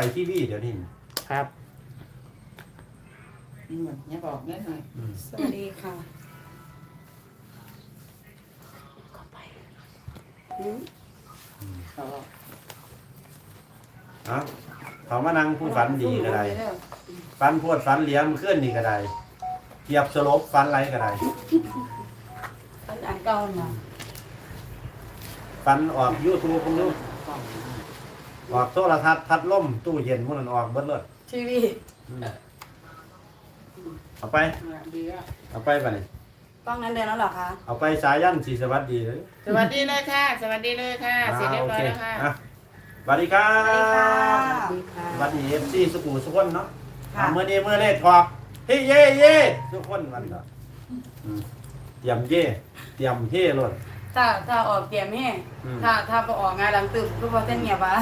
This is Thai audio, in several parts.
ไปทีวีเดี๋ยวนี้ครับ อืมอย่าบอกเงี้ยหน่อยอืมสวัสดีค่ะเขาบอกเอ้าเขามานั่งผู้ฝันดีก็ได้ฝันพวดฝันเหลี้ยมเคลื่อนนี่ก็ได้เหยียบสลบฝันไรก็ได้อันอันเก่าเนาะฝันออกยูทูบพวกนู้นบ อกออกโทรทัศน์พัดลมตู้เย็นพวกนั้นออกเบิดเลยทีวีอืมเอาไป ดีอะเอาไปไปนี่กล้องนั้นเดินแล้วเหรอคะเอาไปสายันสีสวัสดีเลยสวัสดีเลยค่ะ สวัสดีเลยค่ะ เสร็จเรียบร้อยแล้วค่ะ อะสวัสดีครัสวัสดีค่ะ บสวัสดีเอฟซีสุขุมสุขคนเนาะค่ะ อะมื่อนี้มื่อเลขออกเฮ้ยเย่เย่ทุกคนวันเนาะอืมเตรียมเย่เตรียมเฮ่เลย ถ้าถ้าออกเกมให้อืม ถ้าถ้าไปออกงานหลังตึกก็พอเส้นเงียบอะ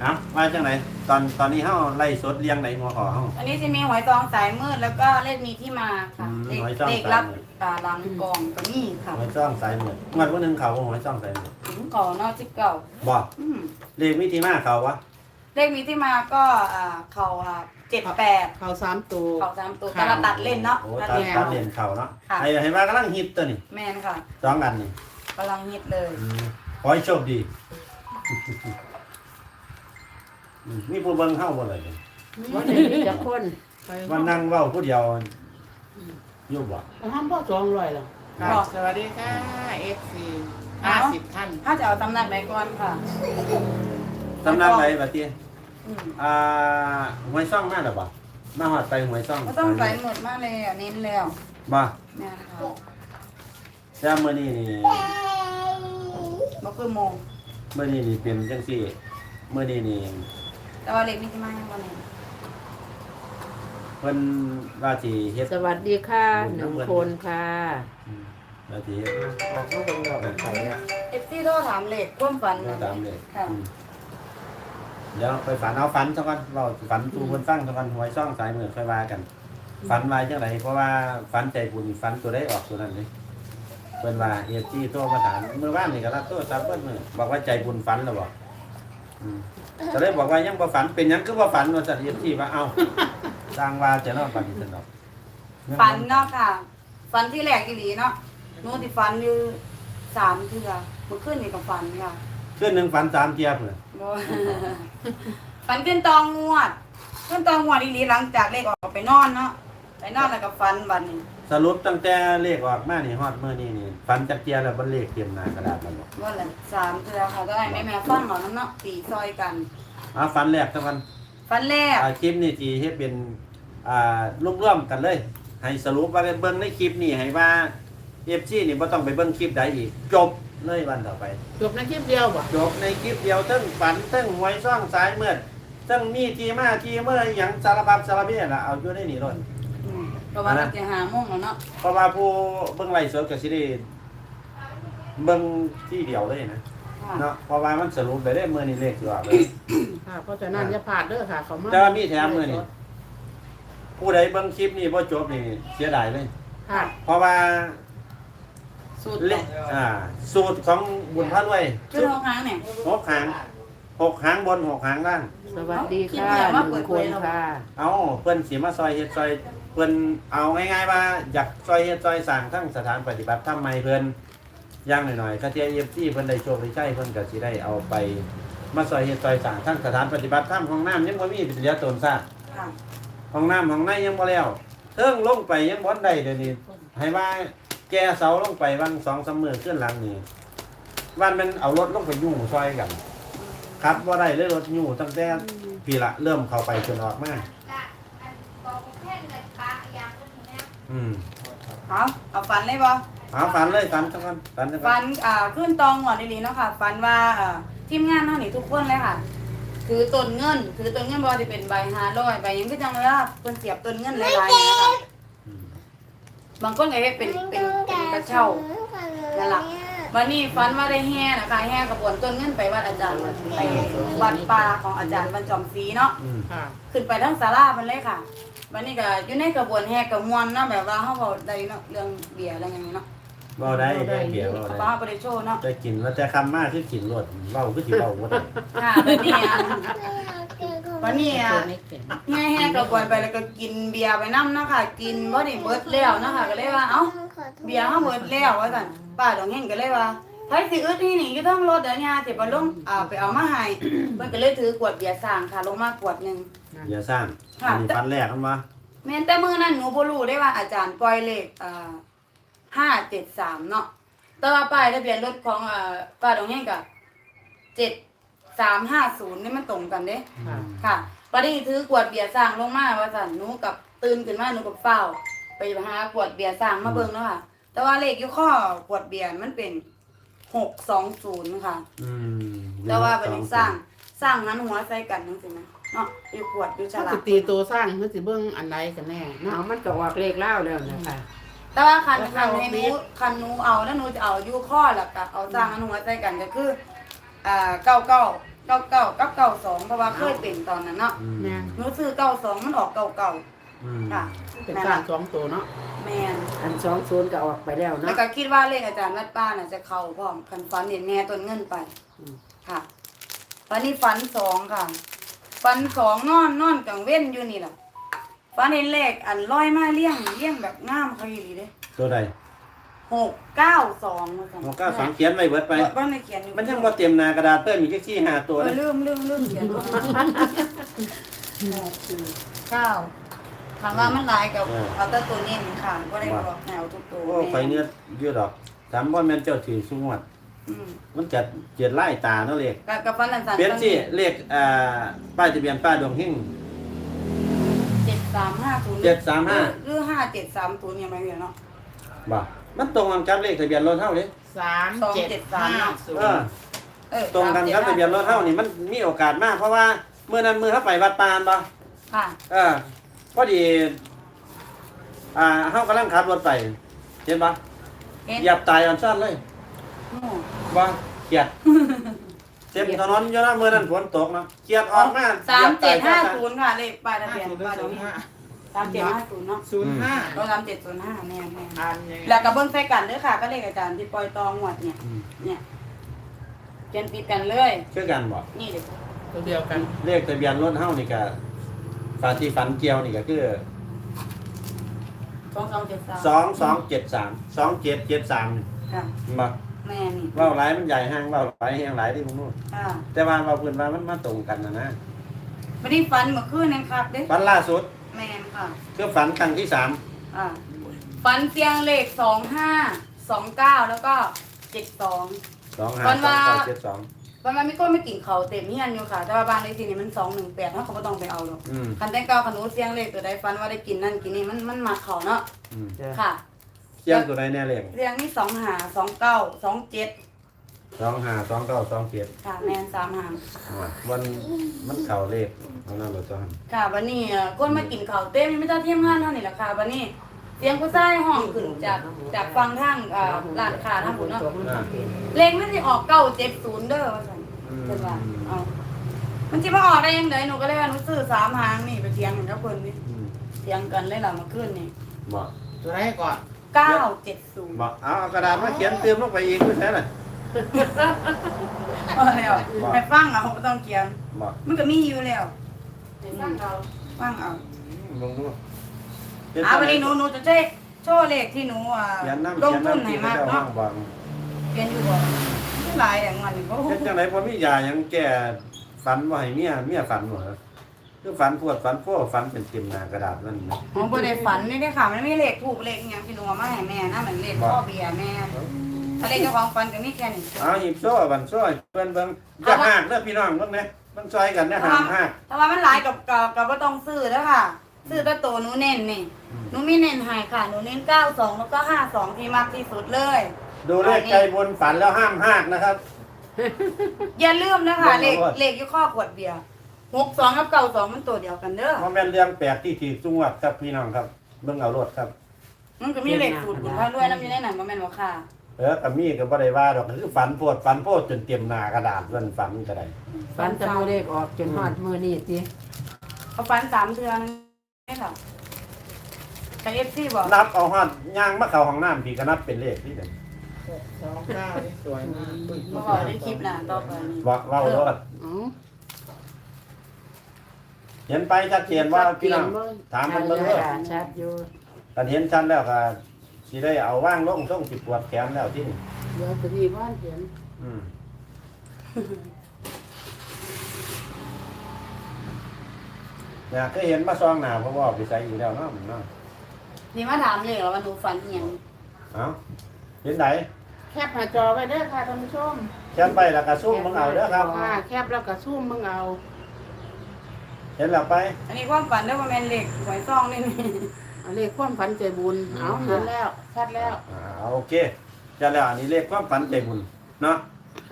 เอ้ามาจังไหนตอนตอนนี้เฮาไล่สดเรียงไหนหัวขอเฮา อันนี้จะมีหอยตองสายมืดแล้วก็เลขมีที่มาค่ะอืมเลขหอยตองเลขสายรับมืด อ่าหลังกองก็มีค่ะหอยจ้องสายเหมือนงวดวันหนึงเขาหอยจ้องสายเหมือนถึงก่อนเนอกที่เก่าบอกอืมเลขมิติมาเขาวะ เลขมีที่มาก็อ่าเขาอ่าเจ็ดแปดเขาสามตัว เขาสามตัวแต่เราตัดเล่นเนาะโอ้ตัดตัดเล่น ตัเอาดเรียนเขาเนาะค่ะ ไอ้เห็นว่ากำลังฮิตตัวนี่แมนค่ะสองอันนี่กำลังฮิตเลยอืมขอให้โชคดีอืมมีผู้เบิ่งเฮาบ่เลยวันนี้มีจะคนไปว่านั่งเว้าผู้เดียวอยู่บ่ห้ามพ่อสองร้อยหรอค่ะสวัสดีค่ะ FC ห้าสิบท่านถ้าจะเอาตำแหน่งไหนก่อนค่ะ สำนักไหนบัดนี้ อืมอ่าหวยซ่องมาแล้วบ่มาฮอดไปหวยซ่องก็ต้องใส่หมดมากเลยอะเน้นแล้วบ่แม่นะคะแต่มื้อนี้นี่บ่คือโมงมื้อนี้นี่เป็นจังซี่มื้อนี้นี่แต่ว่าเล็กมีที่มายังบ่เนี่ยเพิ่นว่าสิเฮ็ดสวัสดีค่ะหนึ่งคนค่ะ อืมว่าสิเฮ็ดออกเขาเบิ่งแล้วกันเขาเนี่ย เอฟซีโทรถามเลขความฝันก็ตามเลยค่ะ อืม เดี๋ยวไปฝันเอาฝันซะก่อนเราฝันตูคนฟังซะก่อนหวยซ่องสายมือค่อยว่ากัน ฝันว่าจังไดเพราะว่าฝันใจบุญฝันตัวได้ออกตัวนั้นเลยเพิ่นว่าเอฟซีโทรมาถามเมื่อวานนี่ก็รับโทรศัพท์เพิ่นมื้อบอกว่าใจบุญฝันแล้วบ่อืมก็เลยบอกว่ายังบ่ฝันเป็นหยังคือบ่ฝันว่าซั่นเอฟซีว่าเอ้าสร้างว่าจะเนาะบัดนี้ซั่นดอกฝันเนาะค่ะ ฝันที่แรกอีหลีเนาะหนูที่ฝันอยู่สามเทื่อเมื่อคืนนี่ก็ฝันค่ะคืนหนึงฝันสามเที่ยพุ่นน่ะ บ่ฝันขึ้นตองงวดขึ้นตองงวดอีหลีหลังจากเลขออกไปนอนเนาะไปนอนแล้วก็ฝันบัดนี้สรุปตั้งแต่เลขออกมานี่ฮอดมื้อนี้นี่ฝันจักเที่ยแล้วบ่เลขเต็มหน้ากระดาษมันบ่ว่าละสามเทื่อค่ะก็ให้แม่แม่ฟังเอาน้ำเนาะตีซอยกันอ่าฝันแรกซะก่อนฝันแรกอ่าคลิปนี้ที่เฮ็ดเป็นอ่ารวมๆกันเลย ให้สรุปว่าเบิ่งในคลิปนี้ให้ว่า FC นี่บ่ต้องไปเบิ่งคลิปใดอีกจบ เลยวันต่อไป จบในคลิปเดียวบ่จบในคลิปเดียวทั้งฝันทั้งหวยซ่องสายเมื่อทั้งมีที่มาที่เมื่อหยังสารพัดสารเพล่ะเอาอยู่ในนี่เลยอืมประมาณจะหาโมงแล้วเนาะเพราะว่าผู้เบิ่งไลฟ์สดก็สิได้เบิ่งที่เดียวเลยนะค่ะเนาะเพราะว่ามันสรุปไปได้มื้อนี้เลขสิออกเลยค่ะเพราะฉะนั้นอย่าพลาดเด้อค่ะเขามาแต่ว่ามีแถมมื้อนี้ผู้ใดเบิ่งคลิปนี้บ่จบนี่เสียดายเลยค่ะเพราะว่า สูตรเลขอ่า สูตรของบุญพระรวยชื่อของค้างเนี่ยหกหางหกหางบนหกหางล่าง สวัสดีค่ะหนึ่งคนค่ะเอาเพิ่นสิมาซอยเฮ็ดซอยเพิ่นเอาง่ายๆว่าอยากซอยเฮ็ดซอยสร้างทั้งสถานปฏิบัติธรรมใหม่เพิ่นอย่างหน่อยๆก็เทียเอฟซีเพิ่นได้โชคได้ใช้เพิ่นก็สิได้เอาไป มาซอยเฮ็ดซอยสร้างทั้งสถานปฏิบัติธรรมห้องน้ำยังบ่มีเหลือตนซากค่ะห้องน้ำห้องในยังบ่แล้วเทิงลงไปยังบ่ได้เดี๋ยวนี้ให้ว่า แกเสาลงไปวัน2-3มื้อขึ้นหลังนี่วันมันเอารถลงไปยุ่งซอยกันครับบ่ได้เลยรถอยู่ตั้งแต่พี่ละเริ่มเข้าไปจนออกมาอืมเอาเอาฝันเลยบ่เอาฝันเลยฝันจังกันฝันจังกัฝันนอ่าขึ้นตองหัวดีๆเนาะค่ะฝันว่าอ่าทีมงานเท่านี้ทุกคนเลยค่ะถือต้นเงินถือต้นเงินบ่ที่เป็นใบห้าร้อยใบหยังก็จังเลยว่าเพิ่นเสียบต้นเงินหลายๆเนี่ยค่ะอืม บางคนก็เฮ็ดเป็นเป็นเป็นกระเช้านั่นล่ะวันนี้ฝันว่าได้แห่นะคะแห่กระบวนต้นเงินไปวัดอาจารย์ไปวัดป่าของอาจารย์บรรจอมศรีเนาะอืมค่ะขึ้นไปทั้งศาลามันเลยค่ะวันนี้ก็อยู่ในกระบวนแห่กระมวลเนาะแบบว่าเขาบอกได้เนาะเรื่องเบียร์อะไรอย่างนี้เนาะบ่ได้แย่งเบียร์บ่ป้าได้บริโชว์เนาะจะกินว่าแต่คำมากคือกินรสเว้าคือสิเว้าบ่ได้ค่ะวันนี้อะ วันนี้อะตัวนี้เก่งแม่แห้กระบวนไปแล้วก็กินเบียร์ไปน้ำเนาะค่ะ กินบ่ได้เบิดแล้วเนาะค่ะก็เลยว่าเอ้าเบียร์เฮาเบิดแล้วว่าซั่นป้าดองเฮงก็เลยว่าไผสิอึดนี่นี่อยู่ทั้งรถเดี๋ยวญาสิบ่ลงอ่าไปเอามาให้เพิ่นก็เลยถือกวดเบียร์สร้างค่ะ ลงมากวดหนึง อย่าสร้างค่ะ อันนี้ฟันแรกกันมาแม่นแต่มื้อนั้นหนูบ่รู้ได้ว่าอาจารย์ปล่อยเลขอ่า573เนาะแต่ว่าป้ายทะเบียนรถของอ่าป้าดองเฮงก็ 7350นี่มันตรงกันเด้ค่ะ ค่ะปานี้ถือกวดเบียร์สร้างลงมาว่าสันหนูกับตื่นขึ้นมาหนูกับเฝ้า ไปหากวดเบียร์สร้างมาเบิ่งแล้วค่ะ แต่ว่าเลขอยู่ข้อกวดเบียร์มันเป็นหกสองศูนย์ค่ะ อืมแต่ว่าเป็นสร้างสร้างนั้นหัวใส่กันจังซี่นะเนาะอยู่ขวดอยู่ฉถ้าลาสิกตีตัวสร้างมันสิเบิ่งอันใดกันแน่เนาะ เอามันก็ออกเลขเล่าแล้วนะคะแต่ว่าคันคันให้หนูคันหนูเอาแล้วหนูจะเอาอยู่ข้อแล้วก็เอาสร้างนั้นหัวใส่กันก็คือ อ่าเก้าเก้าเก้าเก้ากับเก้าสองเพราะว่าเคยเป็นตอนนั้นเนาะอืมแม่นหนูซื้อเก้าสองมันออกเก้าเก้า อืม ค่ะ เป็นสร้างสองตัวเนาะแมนอันสองศูนย์ก็ออกไปแล้วแล้วเนาะก็คิดว่าเลขอาจารย์วัดป้าน่ะจะเข้าพร้อมคันฟันเห็นแม่ต้นเงินไปค่ะตอนนี้ฟันสองค่ะ ฟันสองนอนนอนกลางเว้นอยู่นี่แหละฟันเห็นเลขอันร้อยมาเลี่ยงเลี่ยงแบบงามเขาอีหลีเด้ตัวใด หกเก้าสองมาสั่นเราก็สังเขียนไว้เบิดไป บ้านในเขียนอยู่มันยังบ่เตรียมหนากระดาษเพิ่มอีกแค่ขี้ห้าตัวเออนะลืมลืมลืมเขียนลงมาเก้าถามว่ามันหลายกับเอาแต่ตัวนี้นี่ค่ะก็ได้บอกแนวทุกตัวโอ้ไฟเนื้อเยอะดอกสามบ่แม่นเจ้าถือสุงวด อืมมันจะเจ็ดไล่ตาเนาะเลขกับกับฟันสันๆเปลี่ยนสิเลขอ่าป้ายทะเบียนป้าดวงเฮง เจ็ดสามห้าศูนย์เจ็ดสามห้าหรือห้าเจ็ดสามศูนย์ยังไม่เห็นเนาะบ่ มันตรงกันกับเลขทะเบียนรถเฮาเด้สามเจ็ดห้าศูนเออย์เออตรงกันกับทะเบียนรถเฮานี่มันมีโอกาสมากเพราะว่าเมื่อนั้นมือเขาไปวัดปานบ่ค่ะเออพอดี อ่าเฮากำลังขับรถไปเห็นบ่เห็นเหยียบตายอันสั้นเลยโอ้บ่เกียดเต็มถนนอยู่นะเมื่อนั้นฝนตกเนาะเกียดออกมาสามเจ็ดห้าเหยียบตยศูนย์ค่ะเลขป้ายทะห้าเบียนศูนย์ป้ายศูตรงนย์นี้ห้า สามเจ็ดห้าศูนย์เนาะศูนย์ห้าก็สามเจ็ดศูนย์ห้าแน่แน่อันยังไงแล้วกับเบิ้งใส่กันเด้อค่ะ ก็เลขอาจารย์ที่ปล่อยตองหวดเนี่ย อืมเนี่ยเขียนปิดกันเลย คือกันบ่นี่เด็กตัวเดียวกันเลขทะเบียนรถเฮานี่ก็ฝาที่ฝันเกี่ยวนี่ก็คือ สองสองเจ็ดสามสองสองเจ็ดสามสองเจ็ดเจ็ดสามค่ะบ่แม่นี่เว่าหลายมันใหญ่ห้างเว่าหลายแห้งหลายที่มึงนู่นค่ะแต่ว่าเราเพื่อนว่ามันมาตรงกันนะนะไม่ได้ฟันเมื่อคืนนั่นครับเด้ฝันล่าสุดแม่น ค่ะ คือฝันครั้งที่สามอ่าฟันเสียงเลขสองห้าสองเก้าแล้วก็เจ็ดสอง สองห้าฝันสองว่า เก้าเจ็ดสองวันวันไม่ก็ไม่กินเขาวเต็มเฮียนอยู่ค่ะ แต่ว่าบางเลขที่นี่มันสองหนึ่งแปดเขาก็ไม่ต้องไปเอาหรอกอืมคันแต่งเก้าขนูเสียงเลขตัวใดฟันว่าได้กินนั่นกินนี่มันมันมาเขาเนาะอืมค่ะ เที่ยงตัวใดแน่เลยเสียงนี่สองหาสองเก้าสองเจ็ด สองห้าสองเก้าสองเจ็ดค่ะแมนสามหางวันมันเข่าเลขเอาหน้ารถตัวหันค่ะวันนี้เอ่อคนมากินเขาวเต็มไม่ต้องเทียมงานเท่านี้แหละค่ะวันนี้เสียงผู้ชายห้องขึ้นจากจากฟังทางอ่าร้านค้าทางบุญเนาะเลขมันจะออกเก้าเจ็ดศูนย์เด้อว่าซั่นอืมเพิ่นว่าเอามันจะมาออกได้ยังไงหนูก็เลยว่าหนูซื้อสามหางนี่ไปเทียงกันกับเพิ่นนี่อืมเทียงกันเลยล่ะเมาขึ้นนี่บอกตัวแรกก่อนเก้าเจ็ดศูนย์บอกเอาเอากระดาษมาเขียนเติมลงไปอีกไม่ใช่เหรอ พอแล้วให้ฟังเอาไม่ต้องเขียนบอกมันก็มีอยู่แล้วให้ฟังเอาฟังเอาลงดูอ่าวันนี้หนูหนูจะเช็คโชว์เลขที่หนูอ่าเขียนน้ำลเขีงยนทุนน้ำให้ที่เขามากจะห้อเนาะงบอกเขียนอยู่บ่ไม่หลายอย่างเงินก็เฮ็ดจังไหนพอมียาหยังแก่ฝันว่าให้เมียเมียฝันบ่เหรอคือฝันปวดฝันโพ้ฝันเป็นเต็มหน้ากระดาษนั่นนะของบ่ได้ฝันนี่ได้ค่ะ มันมีเลขถูกเลขอหยังที่หนูเอามาให้แม่นะมันเลขพ่อเบียร์แม่ ถ้าเลขเจ้าของฝันก็มีแค่นี้ เอาหยิบโซ่บันโซ่ให้เพื่อนเบิ่งอย่าหักเด้อพี่น้องเบิ่งนะมันซอยกันนะห้ามหักถ้าว่ามันหลายกับกับกับบ่ต้องซื้อแล้วค่ะ ซื้อแต่ตัวหนูเน้นนี่อืม หนูมีเน้นให้ค่ะหนูเน้น92แล้วก็52ที่มากที่สุดเลย ดูเลขใจบนฝันแล้วห้ามหักนะครับ อย่าลืมนะคะเบิ่เลงขเอาไว้เลขอยู่ข้อขวดเบียร์62กับ92มันตัวเดียวกันเด้อเพราะแม่นเรื่องแปลกที่ถีบจังหวัดครับพี่น้องครับ เบิ่งเอารถครับ มันก็มีเลขสูตรบุญพระรวยน้ำอยู่ในนั้นบ่แม่นบ่ค่ะ เออกับมีก็บ่ได้ว่าดอกคือฝันโพดฝันโพดจนเตรียมหน้ากระดาษมันฝันก็ได้ฝันจะมือเลขออกจนฮอดมือนี่ติเขาฟันสามเทือนนี่ค่ะแต่ FC บอกนับเอาฮอดย่างมาเข้าห้องน้ำพี่ก็นับเป็นเลขที่เด้หกสองเก้านี่สวยมากมาบอกในคลิปน่ะต่อไปนี่บอกเล่าโลดอ๋อเห็นไปชัดเจนว่าพี่น้องเบิ่งถามมันชัเบิ่งดเด้อค่ะชัดอยู่กันเห็นชันแล้วก็ สิได้เอาว่างลงต้องสิปวดแขนแล้วที่นี่เดี๋ยวจะมีบ้านเห็นอืมเนี่ยก็เห็นมาซองหนาเพราะว่าไปใส่อยู่แล้วเนาะมันเนาะนี่มาถามเลยเหรอว่าหนูฝันอิหยังเอ้าเห็นไหนแคปหน้าจอไว้เด้อค่ะท่านผู้ชมแขนไปแล้วก็สู้มึงเอาเด้อครับ ค่ะแคปแล้วก็ซูมมึงเอา เห็นแล้วไป อันนี้ความฝันเด้อว่าแม่นเหล็กหวยซองนี่นี่อัน เลขความฝันใจบุญเอาเห็นแล้วชัดแล้วอ่าโอเคจะแล้วอันนี้เลขความฝันใจบุญเนาะ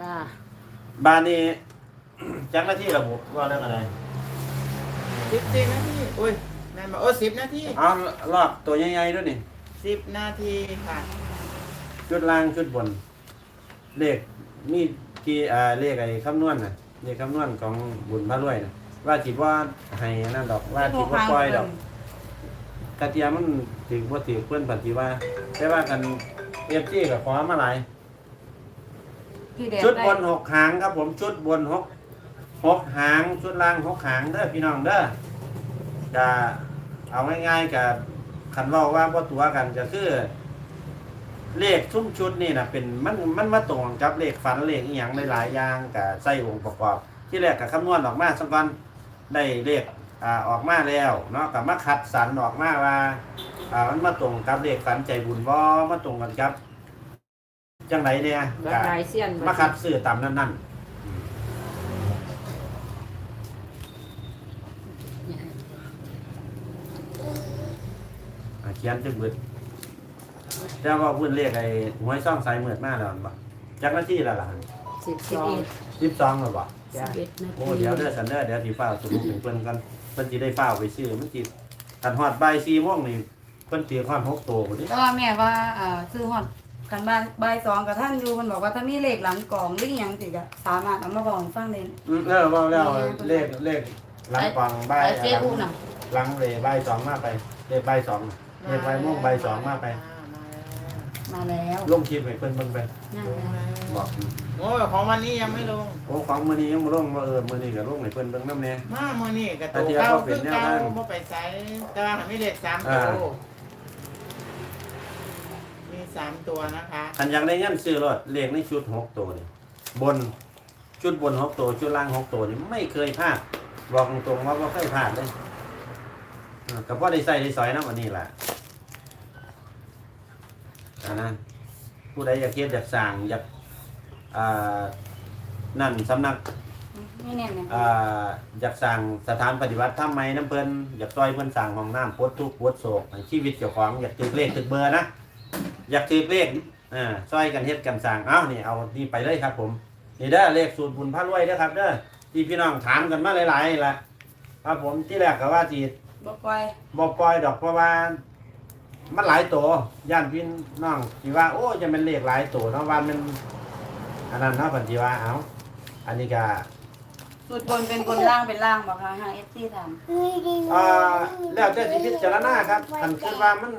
ค่ะบ้านนี้ จักหน้าที่ระบุว่าเรื่องอะไรสิบสิบนาทีอุ้ยแม่นบอกโอ้สิบนาทีเอารอบตัวใหญ่ๆด้วยนี่สิบนาทีค่ะชุดล่างชุดบน เลขมีที่อ่าเลขไอ้คำนวณน่ะเลขคำนวณของบุญพระรวยน่ะว่าจิตว่าให้นั่นดอกว่าจิตว่าปล่อยดอกก ระเทียมมันถือว่าถือเพื่อนปฏิว่าแต่ว่ากันเอฟซีกับขอมาหลายพี่แดงชุดได้บนหกหางครับผมชุดบนหกหกหางชุดล่างหกหางเด้อพี่น้องเด้อจะเอาง่ายๆกับคันเว่าว่าพ่ตัวกันก็คือ เลขชุ่มชุดนี่นะเป็นมันมันมาตรงกับเลขฝันเลขอีหยังหลายๆอย่างกับใส่องค์ประกอบ ที่แรกกับคำนวณออกมาสักวันได้เลข อ่าออกมาแล้วเนาะกับมาคัดสรรออกมาว่าอ่ามันมาตรงกับเลขฝันใจบุญบ่มาตรงกันครับ จังไหนเนี่ยแล้วกะลายเสี้ยนมาคัดซื้อตามนั่นนั่นอ่าเขียนจะเบิดแต่ว่าเพื้นเรียกไอ้หวยซ่องสายเหมือดมากแล้วบ่จักหน้าที่และล่ะสิบสิสบองเอ็ดสิบสองหรือบ่สิบเอ็ดนาทีโอ้เดี๋ยวเด้อสันเด้อเดี๋ยวสิฟ้าวสรุปถึงเพิ่นกัน เพิ่นสิได้ฟ้าวไปซื้อมันสิคันฮอดบ่าย4โมงนี่เพิ่นตีความ6โตพุ่นนี่แต่ว่าแม่ว่าอ่าซื้อฮอดกันบ้านบ่ายสองกับท่านอยู่มันบอกว่าถ้ามีเลขหลังกล่องหรืออิหยังสิก็สามารถเอามาบอกให้ฟังได้อืมเออเว้าแล้วเลขเลขหลังกวางบ่ายไอ้เจ๊อูน่ะหลังเลยบ่ายสองมาไปเลขบ่ายสองเลขบ่ายโมงบ่ายสองมาไป มาแล้วลงคลิปให้เพิ่นเบิ่งไปนั่นลงแหละแล้วบอกโอ้ยของวันนี้ยังไม่ลง โอ้ของมื้อนี้ยังบ่ลงว่าเออมื้อนี้ก็ลงให้เพิ่นเบิ่งนำแน่ มาเมื่อนี้กับแต่ตัวที่เก้าเขาเป็คืนอแนวเก้าทางบ่ไปใส่แต่ว่ามีเลขสามอ่า ตัวมีสามตัวนะคะ คันอยากได้เงินซื้อรถเลขในชุด6ตัวนี่บนชุดบน6ตัวชุดล่าง6ตัวนี่ไม่เคยพลาดบอกตรงๆว่าบ่เคยพลาดเลยอ่าก็พอได้ใส่ได้สอยนำอันนี้ล่ะ อันนั้นผู้ใดอยากเฮ็ดอยากสร้างอยากอ่านั่นสำนักนี่แน่นเนี่ยอ่าอยากสั่งสถานปฏิบัติทำไมน้ำเพิ่นอยากซอยเพิ่นสั่งห้องน้ำปวดทุกข์ปวดโศกให้ชีวิตเจ้าของอยากถือเลขถือเบอร์นะอยากถือเลขอ่าซอยกันเฮ็ดกันสั่งเอ้านี่เอานี่ไปเลยครับผมนี่เด้อเลขสูตรบุญพระรวยเด้อครับเด้อที่พี่น้องถามกันมาหลายๆล่ะครับผมที่แรกก็ว่าสิบ่ปล่อย บ่ปล่อยดอกเพราะว่า มันหลายตัวย่านพี่น้องสิว่า โอ้จะเป็นเลขหลายตัวเนาะว่ามันอันนั้นเนาะเพิ่นสิว่าเอ้าอันนี้ก็สุดบนเป็นบนล่างเป็นล่างบอกค่ะทาง FC ถามอ่าแล้วแต่สิพิจารณาครับคันคิดว่ามัน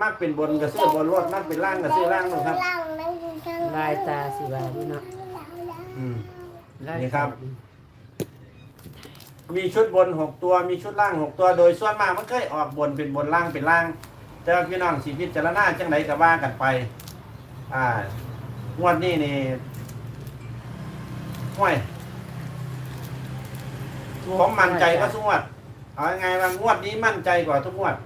มากเป็นบนก็ซื้อบนรถมากเป็นล่างก็ซื้อล่างเนาะครับ ลายตาสิว่าพี่เนาะอืม ลายนี่ครับ มีชุดบนหกตัวมีชุดล่างหกตัวโดยส่วนมากมันเคยออกบนเป็นบนล่างเป็นล่าง แต่ว่าพี่น้องสิพิจารณาจังไดก็ว่ากันไป อ่างวดนี้นี่ห้วยผมมั่นใจก็ทุกงวดเอาไงว่างวดนี้มั่นใจกว่าทุกงวด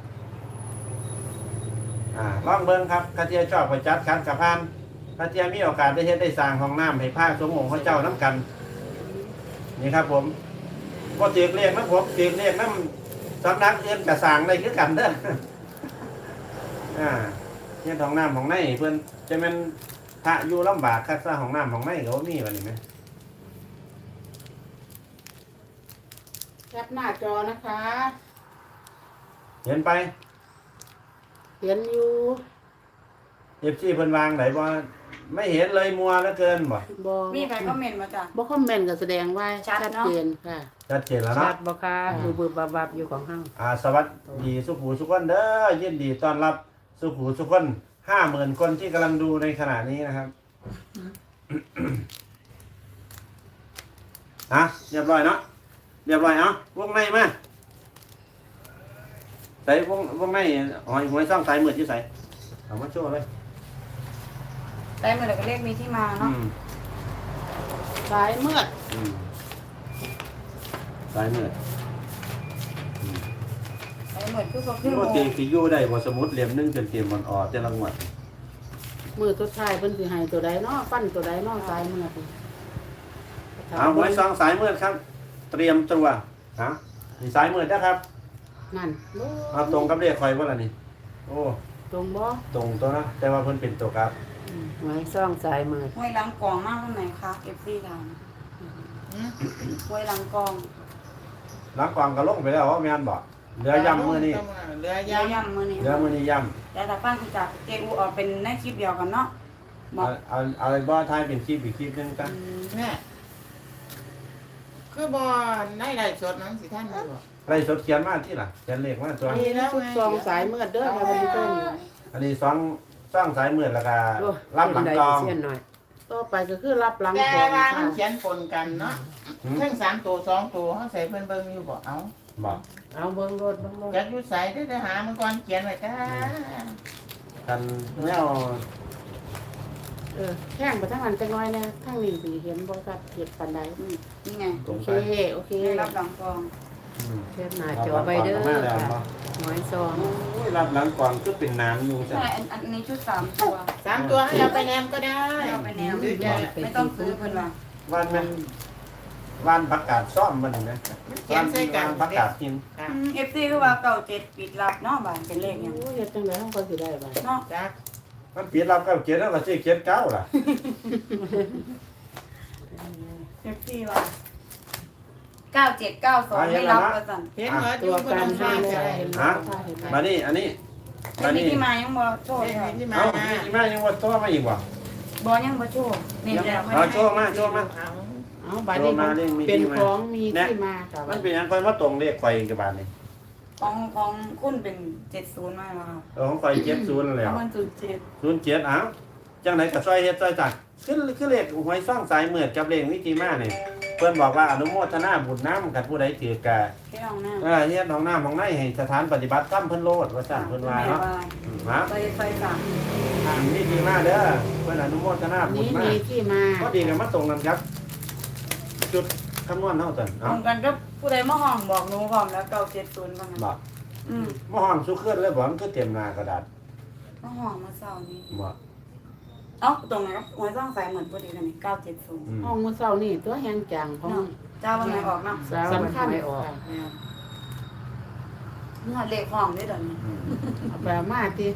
อ่าลองเบิ้งครับคาเทียชอบไปจัดคัดกับพานคาเทียมีโอกาสได้เฮ็ดได้สร้างห้องน้ำให้พระสงฆ์องค์พระเจ้าน้ำกัน นี่ครับ ผมก็เตียกเรียกนะผมเตียกเรียกน้ำสำนักเอื้อนกระสางได้คือกันเด้อ อ่าเนี่ยห้องน้ำของในเพื่อนจะเป็นพระอยู่ลำบากคักซะห้องน้ำของในเขามีวันนี้ไหมแคปหน้าจอนะคะ เห็นไป เห็นอยู่เอฟซีเพิ่นวางไหนบ่ไม่เห็นเลยมัวเหลือเกินบ่บ่มีใครคอมเมนต์มาจ้ะ บ่คอมเมนต์ก็แสดงว่าชัดชัดเนาะเจนค่ะ ชัดเจนแล้วชัเนาะ ดบ่ค่ะบือบือบับบับอยู่ของเฮาอ่าสวัสดีสุขูสุขคนเด้อยินดีต้อนรับ สุขูสุขคนห้าหมื่นคนที่กำลังดูในขณะนี้นะครับอะเรียบร้อยเนาะเรียบร้อยเนาะวงในมาใส่วงวงในหอยหวยซ่องสายมืดที่ใส่เอามาโชว์เลยได้หมดแล้วก็เลขมีที่มาอืเนาะมสายมืดอืมสายมืดได้ หมดคือก็คืคืออว่าตีสิอยู่ได้บ่สมมุติเหลี่ยมหนึงจนเตรียมมันออกแต่ละงวดมือสุดท้ายเพิ่นสิให้ตัวใดเนาะฟันตัวใดเนาะสายมืดนี่เอาหวยซองสายมืดครับ เตรียมตัวฮะนี่สายมืดนะครับนั่นเอาตรงกับเลขคอยว่าล่ะนี่ โอ้ตรงบ่ตรงตัวนะแต่ว่าเพิ่นเป็นตัวครับหวยซ่องสายมือห้วยลังกองมากตรงไหนคะ FC ถามอืมห้วยลังกอง หลังกวางก็ลงไปแล้วว่าแม่นบ่ เหลือย่ำมื้อนี้เหลือย้ย่ำำมือนี้เหลือมื้อนี้ย่ำแต่ถ้าฟังคุณจากเจอูออกเป็นในคลิปเดียวกันเนาะบอเอากเอาเอาบ่ทายเป็นคลิปอีกคลิปหนึงกันเนี่ยคือบอได้ไรสดนั้นสิท่านดูบ่ไรสดเขียนมาที่ล่ะเขียนเลขมาตัวอันนี้ชุดซองสายมืดเด้อค่ะท่านผู้ชมอันนี้สองสองสายมืดแล้วก็โอ้รับหลังกองเสียนหน่อยต่อไปก็คือรับหลังแต่กองว่าค่ะมันเขียนปนกันเนาะหืมทั้งสามตัวสองตัวเขาใส่เพิ่นเบิ่งอยู่บ่เอา บ่เอาเบิ่งรถเบิ่งรถจักอยู่ใส่ได้ได้หามันก่อนเขียนไว้จ้ากันแนวเออแข้งไปทางนั้นจังน้อยนะทางนี้สิเห็นบ่ครับเก็บปานใดอืมนี่ไงตรโองเคไปโอเคให้รับหลังกองอืมเชิญหน้ารับจหอลังไปกองเด้อก็มาแล้วค่ะบ่หวยซองโอ้ยรับหลังกองคือเป็นน้ำอยู่จ้ะใช่อันอันนี้ชุดสามตัวสามตัวให้เราไปแนมก็ได้ เอาไปแนวหรือจะไม่ต้องซื้อเพิ่นว่าวันมั นวันประกาศซ่อมมันนะเขียนใส่กันวันประกาศกินค่ะเอฟซีคือว่าเก่าเจ็ดปิดรับเนาะบานเป็นเลขหยังโอ้ยเฮ็ดจังได๋เฮาก็สิได้บ่เนาะจักมันปิดรับเก้าเกียรติแล้วก็ชื่อเกียรติเก้าล่ะเอฟซีว่าเก้าเจ็ดเก้าสองไม่รับว่าสั่นเห็นเหรอตัวก็กาต้รองห้าใช้เลยใจเห็นฮะบ่เห็นไหมมานี่อันนี้ไม่มีที่มายังบ่โชว์เห็นค่ะที่มาเอ้ามีแม่ยังว่าตัวมาอีกบ่บ่ยังบ่โชว์นี่แหละเอาโชว์มาโชว์มา เอา เอาบัดนี้โทรมาเรื่องมีเป็นที่มาของมีที่มาค่ะมันเป็นหยังค่อยมาตรงเลขไฟกับบานนี่ของของคุณเป็นเจ็ดศูนย์มาแล้วค่ะเออของไฟเจ็ดศูนย์นั่นแหละมันศูนย์เจ็ดศูนย์เจ็ดอ้าวจังไหนก็ซอยเฮ็ดซอยจักขึ้นขึ้นเลขหวยซ่องสายเหมือดกับเลขวิธีมาเนี่ยเพิ่นบอกว่าอนุโมทนาบุญน้ำกับผู้ใดถือกะแค่ห้องน้เออเฮ็ดของน้ำของในให้สถานปฏิบัติธรรมเพิ่นโลดว่าซั่นำเพิ่นว่าเนาะอืมครับไปไปสามวิธีมาเด้อเพิ่นอนุโมทนาบุญนี้มามีที่มา ก็ดีกันมาตรงกันครับ จุดคำนวณเท่ากันตรเอ้างกันก็ผู้ใดมาห้องบอกหนูพร้อมแล้วเก้าเจ็ดศูนย์ว่างั้นบอกอืมมาห้องสุขึ้นเลยบ่มันคือเตรียมหน้ากระดาษมาห้องมาเศร้านี่บ่เอ้าตรงไหนครับหัวซ่องสายเหมือนพอดีกันนี่เก้าเจ็ดศูนย์อืมห้องมื้อเช้านี่ตัวแฮงจังของเจ้าวันไหนออกเนาะสาวมันสำคัญไม่ออกเนื้อเลขห้องด้วยเดี๋ยวนี้ อืมเอาไปเอามาติ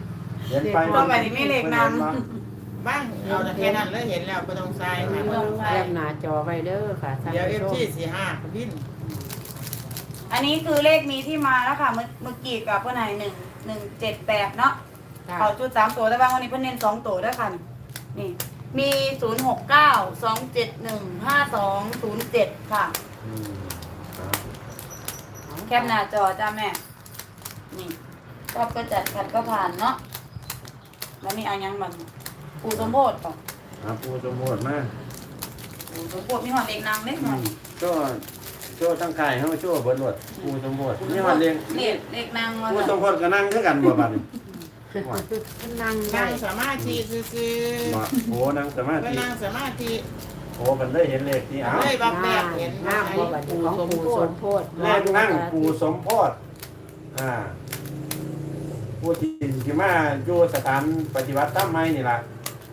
เห็นไปต้องไปที่มีเลขน บ้างเอาแต่แค่นั้นแล้วเห็นแล้วก็ต้องใส่ค่ะเมืองแคปหน้าจอไว้เด้อค่ะท่านเดี๋ยวเอผู้ฟชมที่สี่ห้าพินอันนี้คือเลขมีที่มาแล้วค่ะเมื่อเมื่อกี้กับเพื่อนไหนหนึ่งหนึ่งเจ็ดแปดเนาะค่ะเอาจุดสามตัวได้บ้างวันนี้เพื่อนเน้นสองตัวด้วยค่ะนี่มีศูนย์หกเก้าสองเจ็ดหนึ่งห้าสองศูนย์เจ็ดค่ะ อืมเอาแคปหน้าจอจ้าแม่ นี่ชอบก็จัดขัดก็ผ่านเนาะแล้วมีอันยังมัน ปูสมโพธิป่ะเอาปูสมโภชมาปูสมโพธิมีหอดเล็กนางเล็กหน่อยโจ้โจ้ตั้งกายให้มาโจ้เบิดรถปูสมโภชนี่ว่าเลี้ยงเล็กเล็กนางมาปูสมโภชก็นั่งคือกันบ่บัดนี้ว่านั่งได้นั่งสมาธิซื่อบ่โอ้นั่งสมาๆก็ธินั่งสมาธิโอ้มันได้เห็นเลขที่เอาเลยบักแบบเห็นงามบ่บัดนี้ของปู่สมโพธิเลขนั่งปูสมโพธอ่าผู้ที่ที่มาอยู่สถานปฏิบัติธรรมใหม่นี่ล่ะ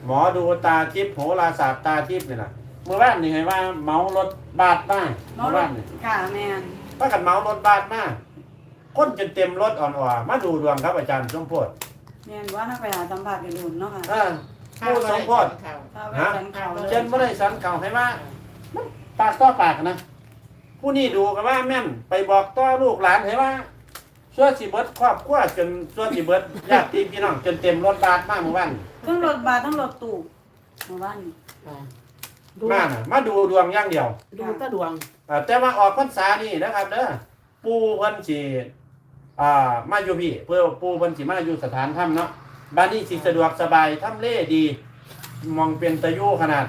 หมอดูตาทิพย์โหราศาสตร์ตาทิพย์นี่ล่ะเมื่อวานนี่ไงว่าเมารถบาทมาน้อเมื่งอวานนี่ค่ะแม่นถ้ากันเมารถบาทมาคนจนเต็มรถอ่อนๆมาดูดวงครับอาจารย์สมโพธแม่นว่าถ้าไปหาสัมผัสกันดูเนาะค่ะอ่าผู้สมโพธถ้าไปสันเขาเลเช่ยนบ่ได้สันเก่าให้ว่ามันปากต่อปากนะผู้นี้ดูกันว่าแม่นไปบอกต่อลูกหลานให้ว่า ส่วนสิเบิดครอบครัวจนส่วนสิเบิดญาติพี่น้องจนเต็มรถบาทมาเมื่อวานทั้งรถบาร์ทั้งรถตู้หมู่บ้านค่ะดูมาน่ะมาดูดวงอย่างเดียวดูแตะดวงอ่าแต่ว่าออกพรรษานี่นะครับเด้อปูเพิ่นสิอ่ามาอยู่พี่เพื่อปูเพิ่นสิมาอยู่สถานถ้ำเนาะบ้านนี้สิสะดวกสบายทำเลดี มองเป็นตะยูขนาด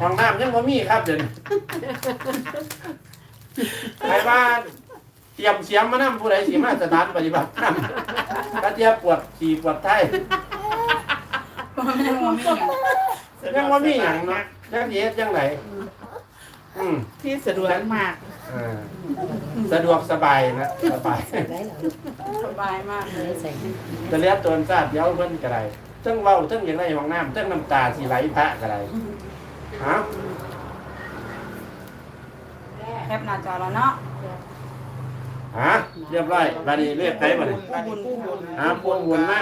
ห้องน้ำยังบ่มีครับเดี๋ยวนี้ใครว่าเตรียมเสียมมานํผู้ใดสิมาสถานปฏิบัติธรรมถ้าเทียบปวดขี่ปวดไทยไม่ได้มองไม่เห็นยังบ่มีหยังเนาะยังสิเฮ็ดจังไดอืมที่สะดวกมากเออสะดวกสบายนะสบายได้เหรอสบายมากไม่ได้ใส่ให้จะเรียกตัวซาดเดี๋ยวเพิ่นก็ได้เทั้งเว้าเทั้งอย่างไรห้องน้ำเทั้งน้ำตาสิไหลพระก็ได้ฮะแคปหน้าจอแล้วเนาะ ฮะเรียบร้อยบัดนี้เรียกไผบัดนี้บุญผู้บุญหาพวงบุญมา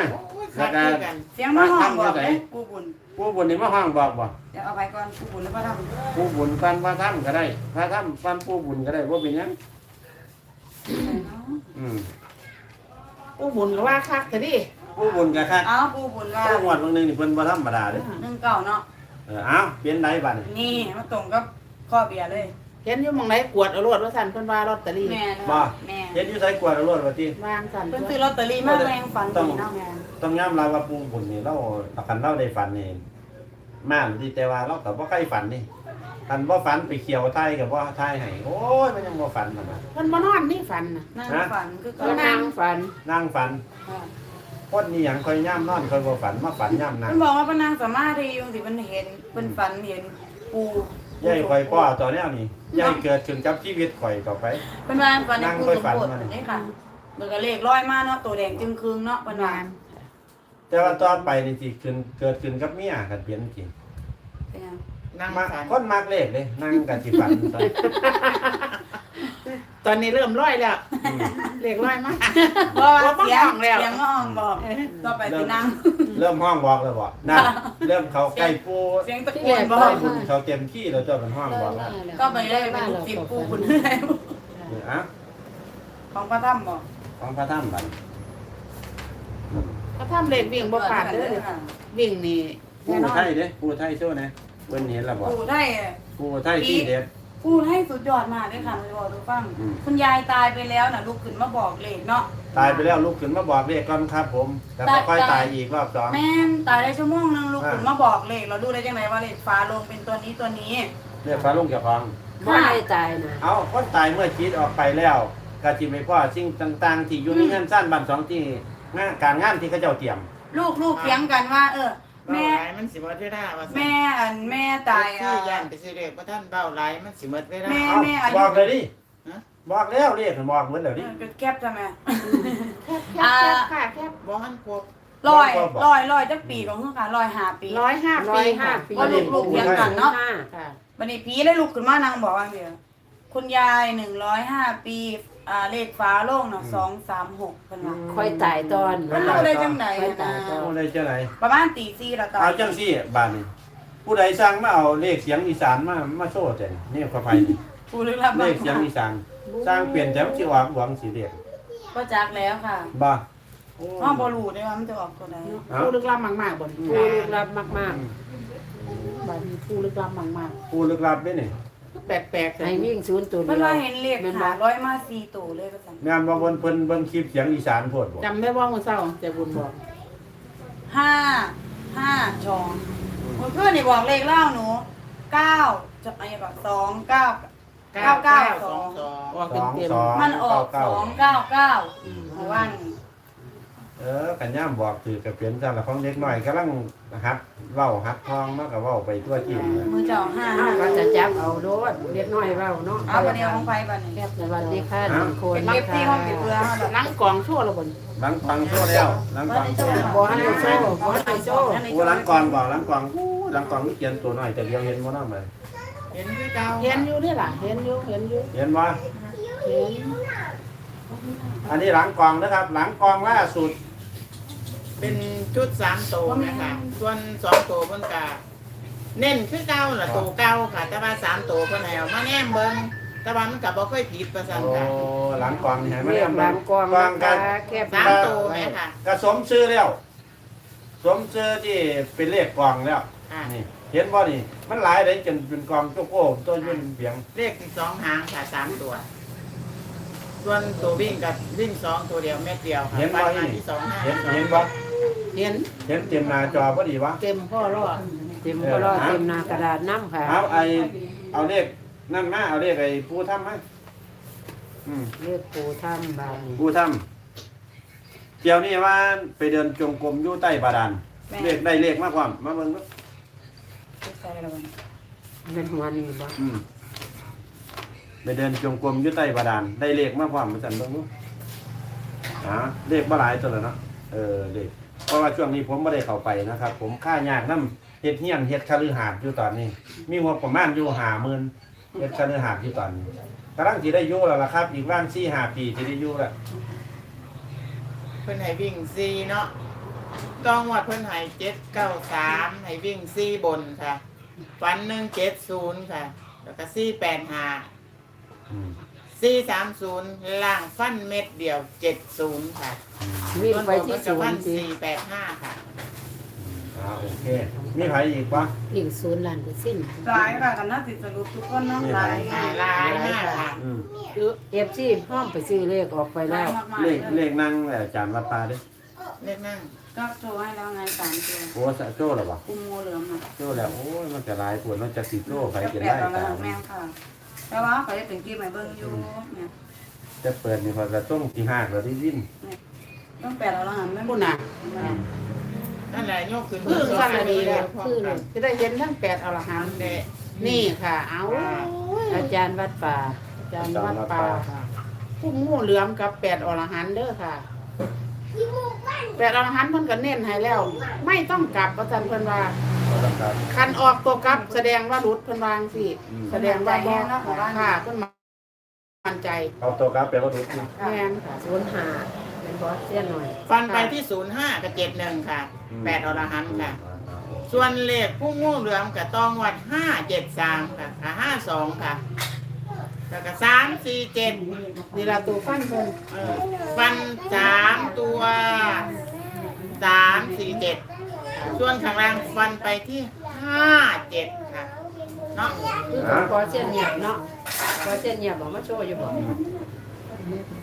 แล้วก็กันเสียงมาห้องบอกเลยกูบุญผู้บุญนี่มาห้องบอกบ่เดี๋ยวเอาไปก่อนกูบุญแล้วก็ทผู้บุญกันพระถ้ำก็ได้พระถ้ำฟันผู้บุญก็ได้ว่าเป็นหยังำอืมผู้บุญก็ว่าคักแต่ดิผู้บุญก็คักเอากูบุญว่าผู้หวดบางนึงนี่เพิ่นบ่ธรรมดาเด้หนึ่งเก่าเนาะเออเอ้าเปลี่ยนได้บัดนี้นี่มาตรงกับข้อเบียร์เลย เห็นอยู่หมองไหนกวดเอารวดว่าสั่นเพิ่นว่าลอตเตอรี่แม่นะบ่แม่เฮ็ดอยู่ไสกวดเอารวดว่าติวางสั่นเพิ่นซื้อลอตเตอรี่มาแรงฝันดีเนาะต้องยอมรับว่าผู้บุญนี่เราประกันเราได้ฝันนี่มาหรือที่แต่ว่าเราก็บ่ใครฝันนี่คันบ่ฝันไปเขียวไทยก็บ่ทายให้โอ้ยมันยังบ่ฝันนั่นน่ะ เพิ่นบ่นอนนี่ฝันน่ะนั่งฝันคือก็นั่งฝันนั่งฝันคนนี่หยังค่อยย่ามนอนค่อยบ่ฝันมาฝันย่ามนั่งเพิ่นบอกว่าพนางสามารถที่ยุงสิเพิ่นเห็นเพิ่นฝันเห็นปู ยายข่อยป้อตัวแนวนี้ยายเกิดขึ้นกับชีวิตข่อยต่อไปเพิ่นว่าฝันในปูสมนั่งค่อยฝันบูรณ์มานี่นี่ค่ะเบิกเลขร้อยมาเนาะตัวแดงจึงครึงเนาะเพิ่นว่าแต่ว่าตอนไปนี่สิขึ้นเกิดขึ้นกับเมียกันเปลี่ยนจริงเป็นหยังนั่งมาฝันคนมักเลขเลยนั่งกันสิฝันตอน ตอนนี้เริ่มร้อยแล้วอืมเลขร้อยมาเพราะว่าบ่เสียงห้องแล้วเสียงห้องบอกต่อไปสินั่ง เริ่มห้องบอกแล้วบ่นั่นเริ่มเขาใกล้ปูเสียงตะที่โกแรนกบอก็กบุญเขาเต็มที่แล้วเจ้าเป็นห้องบอกแล้วก็ไปได้เป็นลูกศิษย์ปูคุณได้นี่อะของพระถ้ำบอกของพระถ้ำบัดเขาทำเลขวิ่งบ่ขาดเด้อวิ่งนี่ปูแน่นอนไทยเด้ปูไทยโซ่นะเพิ่นเห็นแล้วบ่ปูได้ปูไทยที่เด็ด ปูให้สุดยอดมากเลยค่ะเลยบอกทุกฟังอืม คุณยายตายไปแล้วน่ะลูกขึ้นมาบอกเลขเนาะ ตายไปแล้วลุกขึ้นมาบอกเลขก่อนครับ ผมแต่พอค่อยตาย อีกรอบสอง แม่นตายได้ชั่วโมงนึงลูกขึ้นมาบอกเลขเราดูได้จังไงว่าเลขฟ้าลงเป็นตัวนี้ตัวนี้ เรียกฟ้าลุงเจ้าของ บ่ให้ตายนะเอาคนตายเมื่อชีวิตออกไปแล้วก็จิไม่พ่อสิ่งต่าง ๆ ที่อยู่ในเงินสั้นบันสองที่งานการงานที่เขาเจ้าเตรียม ลูกลูกเถียงกันว่า เออ แม่แม่มันสิหมดเวลาว่าซั่นแม่อันแม่ตายที่อะ ย่านไปซื้อเลขบ่ทันเบ้าหลายมันสิหมดเวลา แม่เอาอายุ บอกเลยดิฮะ บอกแล้วเรียกบอกเหมือนเดี๋ยวเอนี้อก็แคบทำไมแคบอ่าแคบค่ะแคบบ่หันครบลอยลอยลอยจักปีของเฮือค่ะลอยหาปี ร้อยห้าร้ปีอยห้าค่ะปีว่าลูกลูกเลี้ยงกันเนาะห้าค่ะ วันนี้ผีได้ลุกขึ้นมานางบอกว่าเดียวคุณยายหนึ่งร้อยห้าปี อ่าเลขฟ้าโล่งเนาะสองสามหกเป็นว่าค่อยตายตอนมันรู้ได้จังไหนค่อยนะตายตอนผู้ใดเจ้าไหนประมาณตีสี่ละตอนเอาจังซี่บ้านนี้ ผู้ใดสร้างมาเอาเลขเสียงอีสานมามาโชว์แต่นี่ขอไปนี่ผู้ลึกลับเลมากขเสียงอีสานสร้างเปลี่ยนแต่ที่ออกหวังสีเรียกก็จักแล้วค่ะบ่โห้องบอลูได้ว่ามันจะออกตัวไหนเอาผู้ลึกลับมากๆบนผู้ลึกลับมากบาดนี้ผู้ลึกลับมากผู้ลึกลับด้ว ยนี่ๆแปลกๆๆให้วิ่งศูนย์ตัวเมื่เดีอยวว่าเห็นเลขหาร้อยมาสี่ตัวเลยก็สั่งงานบ่บนเพิ่นเบิ่งคลิปเสียงอีสานโพดบ่จำได้ว่ามื้อเช้าเจะบุญบอกห้าห้าชองเพื่อนนี่บอกเลขเล่าหนูเก้าจะอะไรแบบสองเก้า เก้าเก้าสอง ออกสองเต็มสองมันออกเก้าสองเก้าเก้าเมื่อวานนี้ เออกันย่ามบอกถือกับเปลี่ยนซั่นละของเด็กน้อยกำลังหัดเว้าหัดทองมาก็เว้าไปทั่วทีมเลยมือเจ้าห้าอ้าห้าวก็จะจับเอาโดดเล็กน้อยเว้าเนาะเอาประเดี๋ยวของไฟบันนี้สวัสดีค่ะทุกคนเป็นเก็บที่ห้องเก็บเรือห้าๆหลังกองชั่วและบนหลังฟังโซ่แล้วหลังฟังโซ่แล้วบ่ให้โซ่บ่ให้โซ่กูหลังกองบอกหลังกองอู้หลังกองนี่เขียนตัวน้อยแต่เดียวเห็นบ่นำเลยเห็นคือเก่าเห็นอยู่นี่ล่ะเห็นอยู่เห็นอยู่เห็นบ่เห็นอันนี้หลังกองนะครับ หลังกองล่าสุด เป็นชุดสามตัวนะคะส่วนสองตัวเพิ่นก็เน้นคือเก่าล่ะตัวเก่าค่ะ แต่ว่าสามตัวเพิ่นให้เอามาแนมเบิ่งแต่ว่ามันก็บ่ค่อยผิดประสันโอ้ค่ะ หลังกองนี่ให้มาเรียกนำหลังกองกองกันนะคะแคบสามตัวแม่ค่ะก็สมชื่อแล้ว สมชื่อที่เป็นเลขกองแล้ว อ่านี่ เห็นบ่นี่ มันหลายเลยจนเป็นกองโจโก้ตัวยุ่นเบียงเลขสองหางค่ะสามตัว สส่วนตัววิ่งกับวิ่งสองตัวเดียวเม็ดเดียวค่ะเห็นไปบ่มานี่ที่สองห้าเห็นเห็นบ่เห็นเห็นเต็มหน้าจอพอดีวะเต็มพ่อรอดเต็มก็รอเต็มหน้ากระดาษน้ำค่ะเอาไอเอาเลขนั่นมาเอาเลขไอ้ผู้ทำมาอืมเลือกปูถ้ำบางผู้ทำเกี่ยวนี่ว่าไปเดินจงกรมอยู่ใต้บาดาลแม่เลขได้เลขมากกว่ามาเบิ่งดูใส่แล้วมันเป็นหัวนี่บ่อืม ไปเดินจงกรมอยู่ใต้บาดาลได้เลขมากกว่ามาสั่นเบิ่งดูอ่าเลขบ่หลายตัวแล้วเนาะเออเลขเพราะว่าช่วงนี้ผมไม่ได้เข้าไปนะครับ ผมค่ายากน้ำเฮ็ดเฮียนเฮ็ดคฤหาสน์อยู่ตอนนี้ มีงบประมาณอยู่หาหมื่นเฮ็ดคฤหาสน์อยู่ตอนนี้กำลังสิได้อยู่แล้วล่ะครับ อีกว่างสี่หาปีสิได้อยู่แล้วเพิ่นให้วิ่งซีเนาะต้องวัดเพิ่นให้เจ็ดเก้าสามให้วิ่งซีบนค่ะ ฟันหนึ่งเจ็ดศูนย์ค่ะ แล้วก็ซีแปดห้า อืมซีสามศูนย์ล่างฟันเม็ดเดียวเจ็ดศูนย์ค่ะวิ่งไปที่ส่ศูวนบนก็ฟันนย์สิสี่แปดห้าค่ะ อ่าโอเค มีไผอีกปะวิ่งศูนย์ล้านเปอร์เซ็นต์หลายค่ะกันน่าสิสรุปทุกคนเนาะหลายหลายหลายมากค่ะ อืมเอฟซีห้อมไปซื้อเลขออกไปหลาแล้ยวมากๆเลขเลขนั่งอาจารย์วัดป่าเด้อเลขนั่งก็โชว์ให้แล้วไงสามตัวโอ้สะโจ้หรอวะกุมงูเหลือมอะโจ้แล้วโอ้ยมันจะหลายปวดมันจะติดโจ้ใครจะจะแปได้ดเราตาแล้วมแม่ค่ะ แต่ว่าเขาจะเป็นกีใหม่เบิ้งอยู่เนี่ยจะเปิดนี่พอกระต้องที่ห้าเราได้ยินต้องแปดเราแล้วหันไม่ผู้หนักนั่นแหละยกขึ้นคือสั้นอันนี้แหละพร้อมคือกันจะได้เห็นทั้งแปดอรหันต์เด็กนี่ค่ะ เอาอาจารย์วัดป่าอาจารย์วัดป่าค่ะผู้งูเหลือมกับแปดอรหันต์เด้อค่ะ แปดอรหันต์เพิ่นก็เน้นให้แล้ว ไม่ต้องกลับประจันเพิ่นว่าครับ คันออกตัวกลับ แสดงว่ารุดเพิ่นวาจังสิอืม แสดงว่าบ่ค่ะเพิ่นมั่นใจเอาตัวกราฟไปว่าถูกที่แม่นค่ะ ศูนย์ห้าเป็นบอสเสียหน่อย ฟันไปที่ศูนย์ห้ากับเจ็ดหนึ่งค่ะแปดอรหันต์ค่ะ ส่วนเลขผู้งูเหลือมกับตองวัดห้าเจ็ดสามค่ะกับห้าสองค่ะ แล้วก็สามสี่เจ็ดนี่ล่ะตัวฟันเพิ่นเออฟันสามตัวสามสี่เจ็ดส่วนข้างล่างฟันไปที่ห้าเจ็ดค่ะเนาะคือของบอสเสียเงียบเนาะบอสเสียเงียบบอกมาโชว์อยู่บอก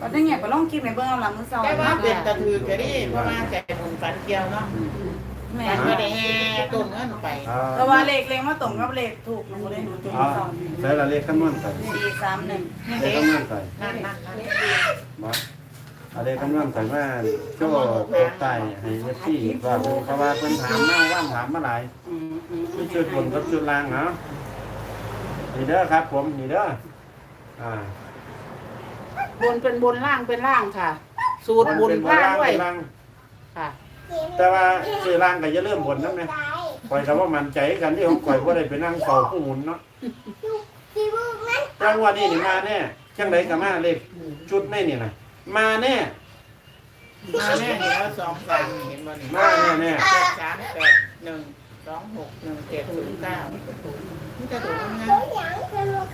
ก็จะเงียบก็ลองคิดในเบิ้งเอาหลังมือเศร้าแต่ว่าเป็นตะถือแค่นี้เพราะว่าแต่บุญฝันเกี่ยวเนาะ แม่ฝันไม่ได้แห่ต้นเงินไปเอาแต่ว่าเลขเลขมาตรงกับเลขถูกหนูเลยหนูจุดเอาสองใส่ละเลขคำนวณใส่สี่สามหนึ่งนี่เลเด็ขกคำนวณใส่นั่นนั่นนั่นบอสเอาเลขคำนวณใส่ว่าโจ้ตกใต้ให้เอฟซีว่าดูเพราะว่าเพิ่นถามมาว่างถามมาหลายอืมอืมมีชุดบนกับชุดล่างเนาะนี่เด้อครับ ผมนี่เด้ออ่าบนเป็นบนล่างเป็นล่างค่ะ สูตรบุญเป็นผ้าล่างด้วยเป็นล่างค่ะ แต่ว่าซื้อล่างก็จะเริ่าลืมบนนั่นไงปล่อยคำว่ามันใจกันที่ผมปล่อยว่าได้ไปนั่งเฝ้าผู้หมุนเนาะจังหวะนี้นี่มาแน่จังไดก็มาเลขชุดในนี่นะมาแน่มาแน่เดี๋ยวสองสามเห็นบ่นี่มาแน่แน่แปดสามแปดหนึ่งสองหกหนึ่งเจ็ดศูนย์เก้านี่จะถูกงาน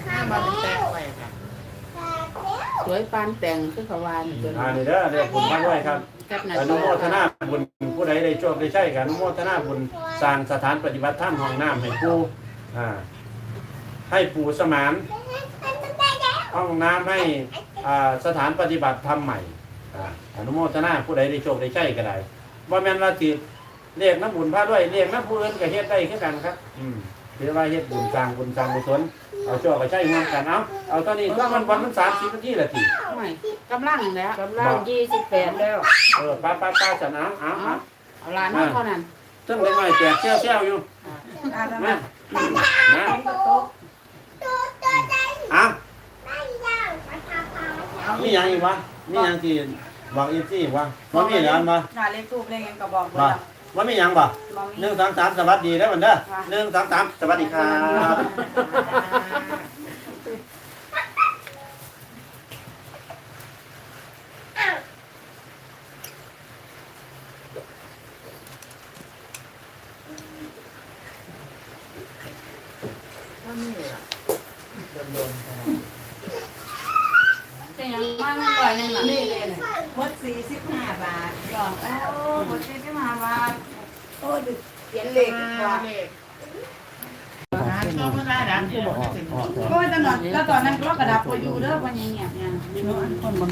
ห้ามาเป็นแต้มไว้ค่ะสวยปานแต่งคือเขาวานเดี๋ยวอ่านี่เด้อเรียกบุญมาด้วยครับ กับหนาอนุโมทนาบุญผู้ใดได้โชคได้ใช่กันอนุโมทนาบุญสร้างสถานปฏิบัติธรรมห้องน้ำให้ปู่อ่าให้ปู่สมานห้องน้ำให้อ่าสถานปฏิบัติธรรมใหม่อ่าอนุโมทนาผู้ใดได้โชคได้ใช่ก็ได้ว่าแม่นว่าสิเรียกน้ำบุญพระด้วยเรียกน้ำผู้อื่นก็เฮ็ดได้คือกันครับ อืม ถือว่าเฮ็ดบุญสร้างบุญสร้างกุศลเอาโชคก็ใช่ร่วมกันเอาเอาตอนนี้ก็มันวันมันสามสิบนาทีละทีไม่กำลังแล้วกำลังยี่สิบแปดแล้วเออป้าป้าป้าจะน้ำเอาเอาเอาลานน้องเท่านั้นซึ่งเล็กน้อยแจกเชี่ยวเชี่ยวอยู่อ่าทำไมนะนะอะมีอย่างอีกวะมีอย่างที่บอกอีกที่วะว่ามีอย่างวะหาเลขทูบเลขยังกระบอกบ่ว่า ว่ามีอย่างบ่บ่หนึ่งสองสามสวัสดีแล้วมันเด้อหนึ่งสองสามสวัสดีครับถ้ Nữa ăn.